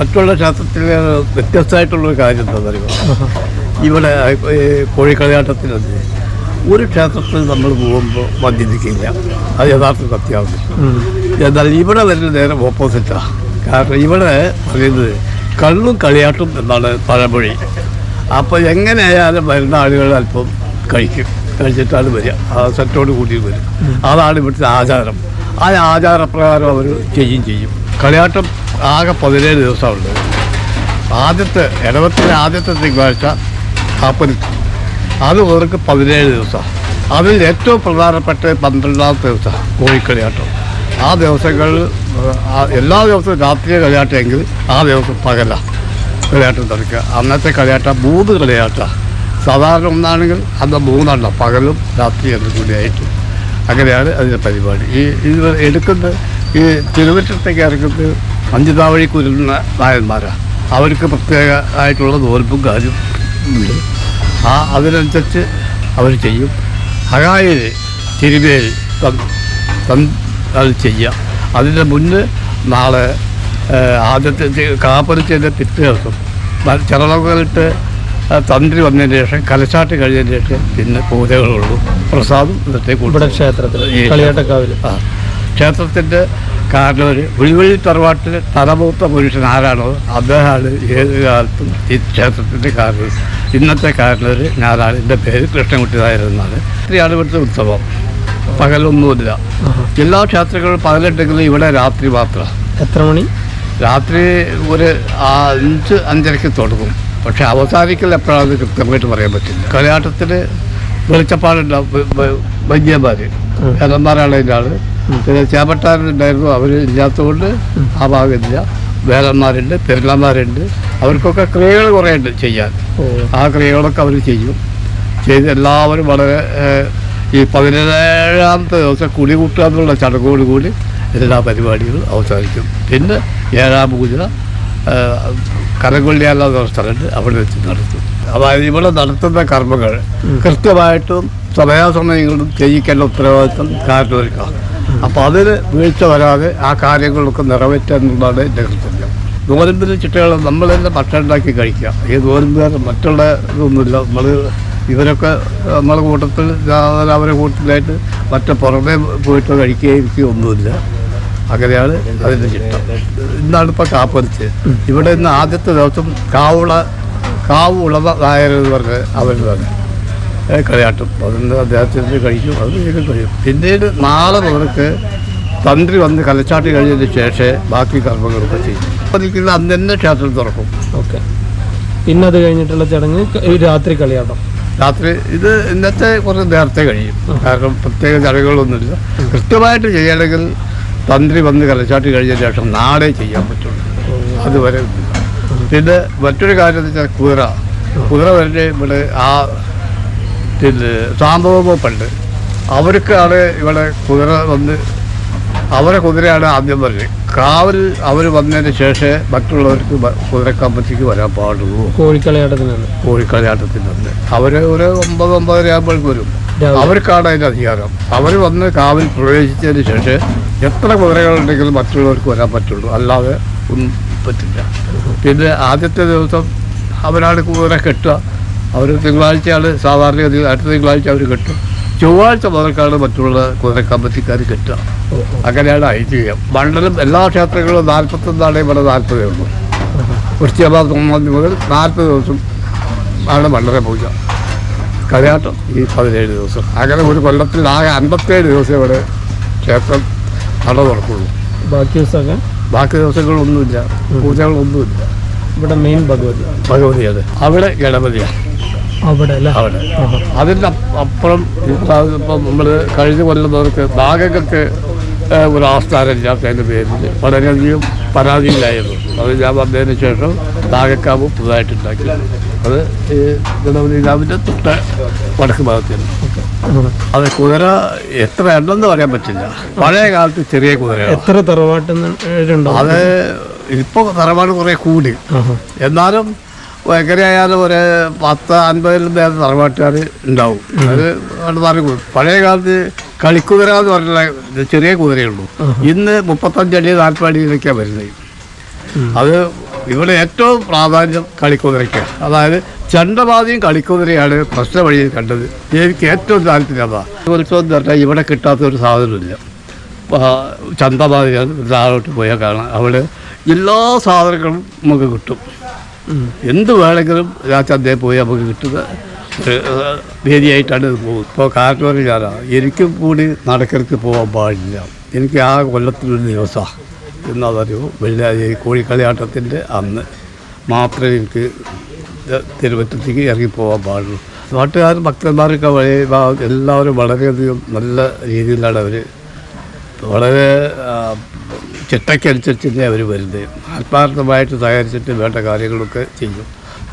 മറ്റുള്ള ക്ഷേത്രത്തിൽ വ്യത്യസ്തമായിട്ടുള്ളൊരു കാര്യം എന്താണെന്നറിയോ ഇവിടെ ഈ കോഴിക്കളിയാട്ടത്തിനത് ഒരു ക്ഷേത്രത്തിൽ നമ്മൾ പോകുമ്പോൾ മദ്യപിക്കില്ല. അത് യഥാർത്ഥ സത്യമാണ് എന്നാൽ ഇവിടെ വരുന്ന നേരെ ഓപ്പോസിറ്റാണ് കാരണം ഇവിടെ പറയുന്നത് കള്ളും കളിയാട്ടും എന്നാണ് പഴമൊഴി. അപ്പോൾ എങ്ങനെയായാലും വരുന്ന ആളുകൾ അല്പം കഴിക്കും. കഴിച്ചിട്ടാണ് വരിക. ആ സെറ്റോട് കൂടി വരും. അതാണ് ഇവിടുത്തെ ആചാരം. ആ ആചാരപ്രകാരം അവർ ചെയ്യും ചെയ്യും. കളിയാട്ടം ആകെ പതിനേഴ് ദിവസമുണ്ട്. ആദ്യത്തെ ഇടവത്തിലെ ആദ്യത്തെ തിങ്കളാഴ്ച കാപ്പന്. അത് അവർക്ക് പതിനേഴ് ദിവസം. അതിൽ ഏറ്റവും പ്രധാനപ്പെട്ട പന്ത്രണ്ടാമത്തെ ദിവസം കോഴിക്കളിയാട്ടം. ആ ദിവസങ്ങളിൽ എല്ലാ ദിവസവും രാത്രി കളിയാട്ടമെങ്കിൽ ആ ദിവസം പകല കളിയാട്ടം തുടക്കുക അന്നത്തെ കളിയാട്ടം മൂന്ന് കളിയാട്ട. സാധാരണ ഒന്നാണെങ്കിൽ അന്ന് മൂന്നെണ്ണം പകലും രാത്രി എന്നും കൂടിയായിട്ട് അങ്ങനെയാണ് അതിന്റെ പരിപാടി. ഈ ഇത് എടുക്കുന്നത് ഈ തിരുവറ്റത്തേക്ക് ഇറക്കുന്നത് അഞ്ചുതാവഴി കുരുന്ന നായന്മാരാണ് അവർക്ക് പ്രത്യേക ആയിട്ടുള്ള തോൽപ്പും കാര്യം ഉണ്ട്. ആ അതിനനുസരിച്ച് അവർ ചെയ്യും. ഹകായിൽ തിരുവേലി അത് ചെയ്യാം. അതിന്റെ മുന്ന് നാളെ ആദ്യത്തെ ചെയ്ത പിറ്റേ ദിവസം ചിറകളൊക്കെ തന്ത്രി വന്നതിന് ശേഷം കലശാട്ട് കഴിഞ്ഞതിന് ശേഷം പിന്നെ പൂജകളുള്ളൂ. പ്രസാദം ഇന്നത്തെ ഇവിടെ ക്ഷേത്രത്തിൽ കളിയാട്ടക്കാവിൽ ആ. ക്ഷേത്രത്തിന്റെ കാരണവർ ഉൾവഴി തറവാട്ടിൽ തലമൂത്ത പുരുഷൻ ആരാണോ അദ്ദേഹമാണ് ഏത് കാലത്തും ഈ ക്ഷേത്രത്തിന്റെ കാരണവർ ഇന്നത്തെ കാരണവർ ഞാനാണ്. എന്റെ പേര് കൃഷ്ണൻകുട്ടി നായർ എന്നാണ് ഇത്രയാണ് ഇവിടുത്തെ ഉത്സവം. പകലൊന്നുമില്ല. എല്ലാ ക്ഷേത്രങ്ങളും പകലുണ്ടെങ്കിലും ഇവിടെ രാത്രി മാത്രം എത്ര മണി? രാത്രി ഒരു അഞ്ച് അഞ്ചരയ്ക്ക് തുടങ്ങും. പക്ഷെ അവസാനിക്കൽ എപ്പോഴാണെന്ന് കൃത്യമായിട്ട് പറയാൻ പറ്റില്ല. കളിയാട്ടത്തിൽ വെളിച്ചപ്പാടുണ്ടാവും. വൈദ്യന്മാർ വേലന്മാരാണ് അതിന്റെ ആൾ. പിന്നെ ചേപ്പട്ടാരുണ്ടായിരുന്നു അവർ ഇല്ലാത്തതുകൊണ്ട് ആ ഭാഗമില്ല. വേലന്മാരുണ്ട് പെരുളന്മാരുണ്ട് അവർക്കൊക്കെ ക്രിയകൾ കുറേ ഉണ്ട് ചെയ്യാൻ. ആ ക്രിയകളൊക്കെ അവർ ചെയ്യും. ചെയ്ത് എല്ലാവരും വളരെ ഈ പതിനേഴാമത്തെ ദിവസം കുളി കൂട്ടുക എന്നുള്ള ചടങ്ങോട് കൂടി എല്ലാ പരിപാടികളും അവസാനിക്കും. പിന്നെ ഏഴാം പൂജ ഏഹ്, കരകൊള്ളിയാല എന്ന സ്ഥലമുണ്ട് അവിടെ വെച്ച് നടത്തും. അതായത് ഇവിടെ നടത്തുന്ന കർമ്മങ്ങൾ കൃത്യമായിട്ടും സമയാസമയങ്ങളും ചെയ്യിക്കേണ്ട ഉത്തരവാദിത്വം കാരണവർക്കാണ് അപ്പോൾ അതിന് വീഴ്ച വരാതെ ആ കാര്യങ്ങളൊക്കെ നിറവേറ്റുക എന്നുള്ളതാണ് എന്റെ കൃത്യം നോരമ്പിന് ചിട്ടകൾ നമ്മൾ തന്നെ ഭക്ഷണം ഉണ്ടാക്കി കഴിക്കുക. ഈ നോരമ്പുകാർ മറ്റുള്ള ഇതൊന്നുമില്ല. നമ്മൾ ഇവരൊക്കെ നമ്മളെ കൂട്ടത്തിൽ അവരെ കൂട്ടത്തിലായിട്ട് മറ്റേ പുറമേ പോയിട്ട് കഴിക്കുകയോ ഒന്നുമില്ല. അങ്ങനെയാണ് അതിന്റെ ചിട്ടം. ഇന്നാണ് ഇപ്പോൾ കാപ്പറിച്ച് ഇവിടെ ഇന്ന് ആദ്യത്തെ ദിവസം കാവുള കാവ് ഉളവ നായർ എന്ന് പറഞ്ഞ് അവരുതാണ് കളിയാട്ടം. അതിന് അദ്ദേഹത്തിന് കഴിക്കും? അത് വേഗം കഴിയും. പിന്നീട് നാളെ മുതൽക്ക് തന്ത്രി വന്ന് കലച്ചാട്ടി കഴിഞ്ഞതിന് ശേഷമേ ബാക്കി കർമ്മങ്ങളൊക്കെ ചെയ്യും. അപ്പോൾ നിൽക്കുന്ന അന്ന് തന്നെ ക്ഷേത്രം തുറക്കും. ഓക്കെ. പിന്നെ അത് കഴിഞ്ഞിട്ടുള്ള ചടങ്ങ് ഈ രാത്രി കളിയാട്ടം. രാത്രി ഇത് ഇന്നത്തെ കുറച്ച് നേരത്തെ കഴിയും. കാരണം പ്രത്യേക ചടങ്ങുകളൊന്നുമില്ല. കൃത്യമായിട്ട് ചെയ്യണമെങ്കിൽ തന്ത്രി വന്ന് കലച്ചാട്ടി കഴിഞ്ഞതിന് ശേഷം നാളെ ചെയ്യാൻ പറ്റുള്ളൂ. അതുവരെ പിന്നെ മറ്റൊരു കാര്യം എന്ന് വെച്ചാൽ കുതിര. കുതിര വരെ ഇവിടെ ആ പിന്നെ സാമ്പവമോ പണ്ട് അവർക്കാണ് ഇവിടെ കുതിര വന്ന് അവരെ കുതിരയാണ് ആദ്യം പറഞ്ഞത് കാവൽ അവർ വന്നതിന് ശേഷമേ മറ്റുള്ളവർക്ക് കുതിരക്കമ്പത്തിക്ക് വരാൻ പാടുള്ളൂ. കോഴിക്കളിയാട്ടത്തിനാണ്. കോഴിക്കളിയാട്ടത്തിനുണ്ട് അവർ ഒരു ഒമ്പത് ഒമ്പതര ആകുമ്പോഴേക്ക് വരും. അവർക്കാണ് അതിന്റെ അധികാരം. അവർ വന്ന് കാവിൽ പ്രവേശിച്ചതിന് ശേഷം എത്ര കുതിരകളുണ്ടെങ്കിലും മറ്റുള്ളവർക്ക് വരാൻ പറ്റുള്ളൂ. അല്ലാതെ ഒന്നും പറ്റില്ല. പിന്നെ ആദ്യത്തെ ദിവസം അവരാണ് കുതിര കെട്ടുക. അവർ തിങ്കളാഴ്ചയാണ് സാധാരണഗതിയിൽ അടുത്ത തിങ്കളാഴ്ച അവർ കെട്ടും. ചൊവ്വാഴ്ച മുതൽക്കാണ് മറ്റുള്ള കുതിരക്കമ്പത്തിക്കാർ കെട്ടുക. അങ്ങനെയാണ് ഐതിഹ്യം. മണ്ഡലം എല്ലാ ക്ഷേത്രങ്ങളും നാൽപ്പത്തൊന്നാണേ ഇവിടെ നാൽപ്പതേ ഉള്ളൂ. വൃശ്ചികമാസം ഒന്നാം തീയതി മുതൽ നാൽപ്പത് ദിവസം ആണ് മണ്ഡല പൂജ. കളിയാട്ടം ഈ പതിനേഴ് ദിവസം. അങ്ങനെ ഒരു കൊല്ലത്തിൽ ആകെ അൻപത്തേഴ് ദിവസം ഇവിടെ ക്ഷേത്രം നട തുറക്കുള്ളൂ ബാക്കി ദിവസമൊക്കെ? ബാക്കി ദിവസങ്ങളൊന്നുമില്ല. പൂജകളൊന്നുമില്ല. ഇവിടെ മെയിൻ ഭഗവതി. ഭഗവതിയാണ് അവിടെ ഗണപതിയാണ്. അവിടെ അതിന്റെ അപ്പുറം ഇപ്പം നമ്മൾ കഴിഞ്ഞ കൊല്ലുന്നവർക്ക് നാഗങ്ങൾക്ക് ഒരു ആസ്ഥാനം ഇല്ലാത്തതിന്റെ പേരിൽ വളരെയധികം പരാതിയിലായിരുന്നു. അത് ഞാൻ വന്നതിന് ശേഷം നാഗക്കാവ് പുതുതായിട്ടുണ്ടാക്കി. അത് ഈ ഗണപതി രാവിലെ തൊട്ട് വടക്ക് ഭാഗത്തിന്. അത് കുതിര എത്ര ഉണ്ടെന്ന് പറയാൻ പറ്റില്ല. പഴയ കാലത്ത് ചെറിയ കുതിര എത്ര തറവാട്ടുണ്ടോ അത് ഇപ്പോൾ തറവാട് കുറേ കൂടി. എന്നാലും എങ്ങനെയായാലും ഒരു പത്ത് അൻപതിലും നേരം തറവാട്ടുകാർ ഉണ്ടാവും. അത് വേണ്ട പറഞ്ഞു പഴയ കാലത്ത് കളിക്കുതിര എന്ന് പറഞ്ഞ ചെറിയ കുതിരയുള്ളൂ ഇന്ന് മുപ്പത്തഞ്ചടി നാൽപ്പത് അടിയിലൊക്കെയാണ് വരുന്നത്. അത് ഇവിടെ ഏറ്റവും പ്രാധാന്യം കളിക്കുതിരയ്ക്ക്. അതായത് ചണ്ടപാതിയും കളിക്കുതിരയാണ് പ്രശ്ന വഴിയിൽ കണ്ടത്. എനിക്ക് ഏറ്റവും താല്പര്യം അതാ. ഉത്സവം എന്ന് പറഞ്ഞാൽ ഇവിടെ കിട്ടാത്ത ഒരു സാധനമില്ല ചന്തബാധയാണ് താഴോട്ട് പോയാൽ കാണാം. അവിടെ എല്ലാ സാധനങ്ങളും നമുക്ക് കിട്ടും. എന്ത് വേണമെങ്കിലും ചന്തയിൽ പോയി നമുക്ക് കിട്ടുന്ന വേദിയായിട്ടാണ് പോകുന്നത്. ഇപ്പോൾ കാരണവർ ഞാനാ. എനിക്കും കൂടി നടക്കരുത്ത് പോകാൻ പാടില്ല. എനിക്ക് ആ കൊല്ലത്തിലൊരു ദിവസമാണ് എന്നതറിയോ ഈ കോഴിക്കളിയാട്ടത്തിന്റെ അന്ന് മാത്രമേ എനിക്ക് തിരുവറ്റത്തേക്ക് ഇറങ്ങിപ്പോകാൻ പാടുള്ളൂ. നാട്ടുകാരും ഭക്തന്മാരൊക്കെ വഴി എല്ലാവരും വളരെയധികം നല്ല രീതിയിലാണ് അവർ വളരെ ചിട്ടയ്ക്കനുസരിച്ച് തന്നെ അവർ വരുന്നത് ആത്മാർത്ഥമായിട്ട് സഹകരിച്ചിട്ട് വേണ്ട കാര്യങ്ങളൊക്കെ ചെയ്യും.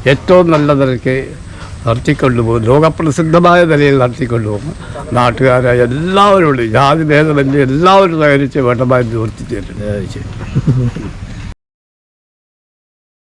ഏറ്റവും നല്ല നിലയ്ക്ക് നടത്തിക്കൊണ്ടുപോകും. ലോകപ്രസിദ്ധമായ നിലയിൽ നടത്തിക്കൊണ്ടുപോകും. നാട്ടുകാരായ എല്ലാവരും ഉണ്ട് ജാതി ഭേദമന്യേ എല്ലാവരും സഹകരിച്ച് വേണ്ടമായി നിവർത്തി